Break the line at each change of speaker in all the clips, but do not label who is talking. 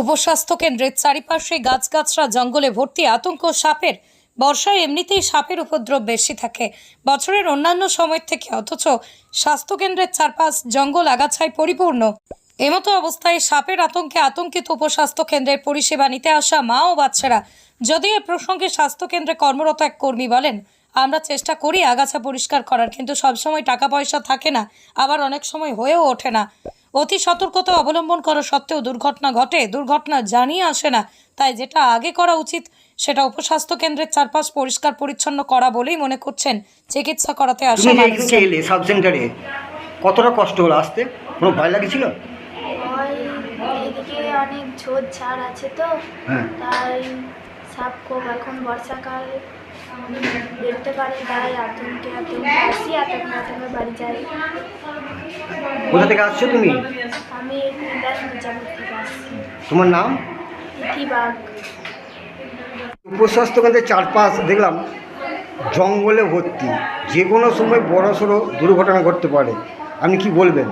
উপস্বাস্থ্য কেন্দ্রের চারিপাশে গাছগাছরা জঙ্গলে ভর্তি আতঙ্ক সাপের বর্ষায় এমনিতেই সাপের উপদ্রব বেশি থাকে। বছরের অন্যান্য সময়ের থেকে অথচ স্বাস্থ্যকেন্দ্রের চারপাশ জঙ্গল আগাছায় পরিপূর্ণ। এমতো অবস্থায় সাপের আতঙ্কে আতঙ্কিত উপস্বাস্থ্য কেন্দ্রের পরিষেবা নিতে আসা মা ও বাচ্চারা, যদি এ প্রসঙ্গে স্বাস্থ্যকেন্দ্রে কর্মরত এক কর্মী বলেন, আমরা চেষ্টা করি আগাছা পরিষ্কার করার, কিন্তু সবসময় টাকা পয়সা থাকে না, আবার অনেক সময় হয়েও ওঠে না। অতি সতর্কতা অবলম্বন করা সত্ত্বেও দুর্ঘটনা ঘটে। দুর্ঘটনা জানিয়ে আসে না। তাই যেটা আগে করা উচিত সেটা উপস্বাস্থ্য কেন্দ্রের চারপাশ পরিষ্কার পরিচ্ছন্ন করা বলেই মনে করছেন চিকিৎসা করাতে আসা
তুমি যে
মানুষজন।
এলে সাব সেন্টারে কতটা কষ্ট হলো আসতে? কোনো ভয় লাগছিল?
ওই এদিকে অনেক ঝোড় ঝাড় আছে তো।
হ্যাঁ।
তাই সাপ খুব এখন বর্ষাকাল। বেরোতে পারে তাই আতঙ্কে আতঙ্কে আসি আতঙ্কে আতঙ্কে বাড়ি যাই।
কোথা থেকে আসছো তুমি?
আমি মির্জাপুর থেকে আসছি।
তোমার নাম?
ইতিবাগ
উপস্বাস্থ্য কেন্দ্রের চারপাশ দেখলাম জঙ্গলে ভর্তি। যে কোনো সময় বড় সড়ো দুর্ঘটনা ঘটতে পারে। আপনি কি বলবেন?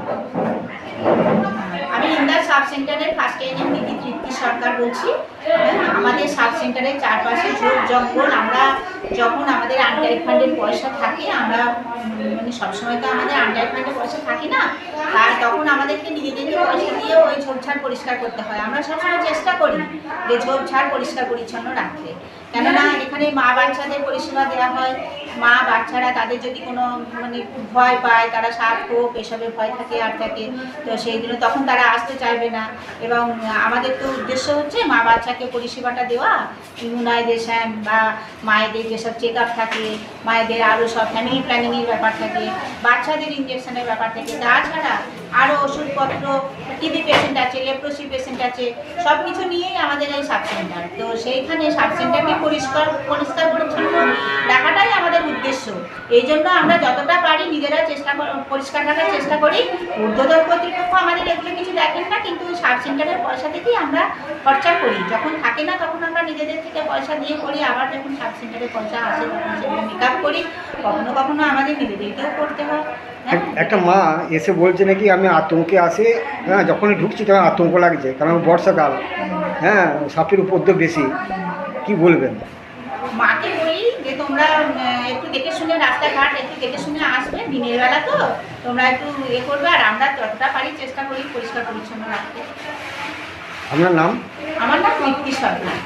সাব সেন্টারের ফার্স্ট এজেন্ট দিদি তৃপ্তি সরকার বলছি। হ্যাঁ, আমাদের সাব সেন্টারের চারপাশে জঙ্গল আমরা যখন আমাদের আন্ডার ফান্ডের পয়সা থাকে আমরা মানে সবসময় তো আমাদের আন্ডার ফান্ডে পয়সা থাকে না আর তখন আমাদেরকে নিজেদেরকে পয়সা দিয়ে ওই ঝোপঝাড় পরিষ্কার করতে হয়। আমরা সবসময় চেষ্টা করি যে ঝোপঝাড় পরিষ্কার পরিচ্ছন্ন রাখতে। কেননা এখানে মা বাচ্চাদের পরিষেবা দেওয়া হয় মা, বাচ্চারা তাদের যদি কোনো মানে ভয় পায়, তারা সাপ খোপ এসবে ভয় থাকে, আর থাকে, তো সেই জন্য তখন তারা আসতে চাইবে না। এবং আমাদের তো উদ্দেশ্য হচ্ছে মা, বাচ্চাকে পরিষেবাটা দেওয়া। ইমিউনাইজেশন বা মায়েদের যেসব চেক আপ থাকে, মায়েদের আরও সব ফ্যামিলি প্ল্যানিংয়ের ব্যাপার থাকে, বাচ্চাদের ইঞ্জেকশনের ব্যাপার থাকে। তাছাড়া আরও ওষুধপত্র টিবি পেশেন্ট আছে লেপ্রোসি পেশেন্ট আছে সব কিছু নিয়েই আমাদের এই সাব সেন্টার তো সেইখানে সাব সেন্টারকে পরিষ্কার পরিষ্কার পরিচ্ছন্ন এই জন্য আমরা যতটা পারি নিজেরা চেষ্টা পরিষ্কার রাখার চেষ্টা করি। ঊর্ধ্বতন কর্তৃপক্ষ আমাদের এগুলো কিছু দেখেন না, কিন্তু সাব সেন্টারের পয়সা থেকেই আমরা খরচা করি। যখন থাকে না তখন আমরা নিজেদের থেকে পয়সা দিয়ে করি আবার যখন সাব সেন্টারে পয়সা আসে, তখন সেগুলো মেক করি। কখনো কখনো আমাদের নিজেদেরকেও করতে হয় হ্যাঁ?
একটা মা এসে বলছে নাকি আমি আতঙ্কে আসে হ্যাঁ যখনই ঢুকছি তখন আতঙ্ক লাগছে, কারণ বর্ষাকাল হ্যাঁ সাপের উপদ্রব বেশি, কি বলবেন?
যে তোমরা একটু দেখে শুনে রাস্তাঘাট একটু দেখে শুনে আসবে দিনের বেলা তো। তোমরা একটু এ করবে আর আমরা যতটা পারি চেষ্টা করি পরিষ্কার পরিচ্ছন্ন রাখতে।
আপনার নাম?
আমার নাম তৃপ্তি সরকার।